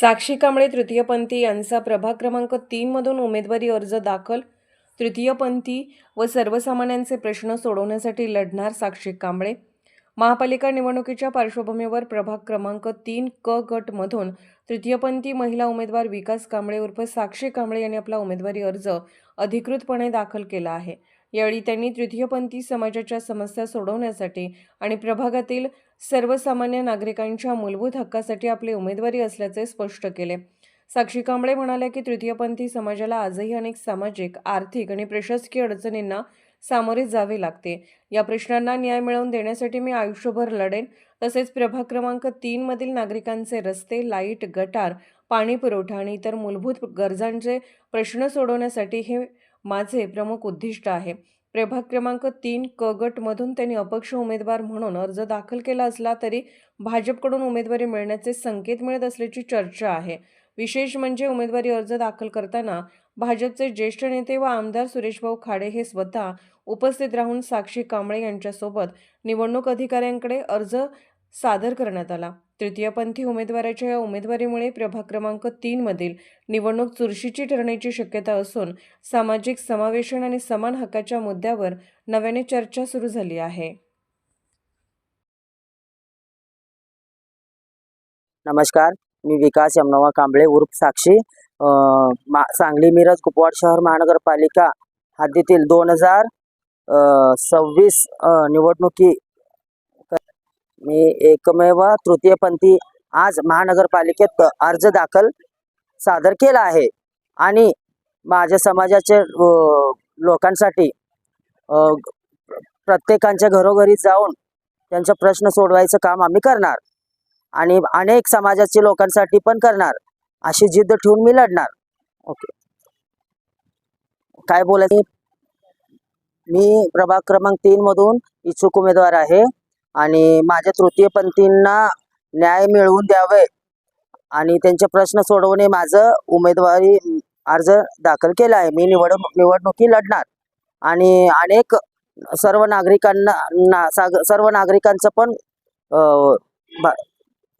साक्षी कांबळे तृतीयपंथी यांचा प्रभाग क्रमांक तीनमधून उमेदवारी अर्ज दाखल. तृतीयपंथी व सर्वसामान्यांचे प्रश्न सोडवण्यासाठी लढणार साक्षी कांबळे. महापालिका निवडणुकीच्या पार्श्वभूमीवर प्रभाग क्रमांक तीन क गटमधून तृतीयपंथी महिला उमेदवार विकास कांबळे उर्फ साक्षी कांबळे यांनी आपला उमेदवारी अर्ज अधिकृतपणे दाखल केला आहे. यावेळी त्यांनी तृतीयपंथी समाजाच्या समस्या सोडवण्यासाठी आणि प्रभागातील सर्वसामान्य नागरिकांच्या मूलभूत हक्कासाठी आपली उमेदवारी असल्याचे स्पष्ट केले. साक्षी कांबळे म्हणाल्या की तृतीयपंथी समाजाला आजही अनेक सामाजिक आर्थिक आणि प्रशासकीय अडचणींना सामोरे जावे लागते. या प्रश्नांना न्याय मिळवून देण्यासाठी मी आयुष्यभर लढेन. तसेच प्रभाग क्रमांक तीनमधील नागरिकांचे रस्ते लाइट गटार पाणी पुरवठा आणि इतर मूलभूत गरजांचे प्रश्न सोडवण्यासाठी हे माझे प्रमुख उद्दिष्ट आहे. प्रभाग क्रमांक तीन क गटमधून त्यांनी अपक्ष उमेदवार म्हणून अर्ज दाखल केला असला तरी भाजपकडून उमेदवारी मिळण्याचे संकेत मिळत असल्याची चर्चा आहे. विशेष म्हणजे उमेदवारी अर्ज दाखल करताना भाजपचे ज्येष्ठ नेते व आमदार सुरेशभाऊ खाडे हे स्वतः उपस्थित राहून साक्षी कांबळे यांच्यासोबत निवडणूक अधिकाऱ्यांकडे अर्ज सादर करण्यात आला. तृतीयपंथी उमेदवाराच्या या उमेदवारीमुळे प्रभाग क्रमांक तीनमधील निवडणूक चुरशीची ठरण्याची शक्यता असून सामाजिक समावेशन आणि समान हक्काच्या मुद्द्यावर नव्याने चर्चा सुरू झाली आहे. नमस्कार मी विकास यमनवा कांबळे उर्फ साक्षी. अं, मा सांगली मिरज कुपवाड शहर महानगरपालिका हद्दीतील दोन हजार सव्वीस निवडणुकी मी एकमेव तृतीयपंथी आज महानगरपालिकेत अर्ज दाखल सादर केला आहे. आणि माझ्या समाजाचे लोकांसाठी प्रत्येकांच्या घरोघरी जाऊन त्यांचा प्रश्न सोडवायचं काम आम्ही करणार. आणि अनेक समाजाच्या लोकांसाठी पण करणार. अशी जिद्द ठेवून मी लढणार. ओके. काय बोलायचं? मी प्रभाग क्रमांक तीन मधून इच्छुक उमेदवार आहे. आणि माझ्या तृतीयपंथींना न्याय मिळवून द्यावे आणि त्यांचे प्रश्न सोडवणे माझं उमेदवारी अर्ज दाखल केला आहे. मी निवड निवडणुकी लढणार. आणि अनेक सर्व नागरिकांना ना साग- सर्व नागरिकांचं पण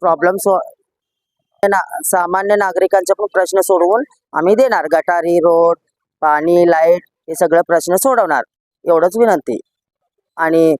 प्रॉब्लेम सो हो, ना सामान्य नागरिकांचे पण प्रश्न सोडवून आम्ही देणार. गटारी रोड पाणी लाइट हे सगळे प्रश्न सोडवणार. एवढंच विनंती. आणि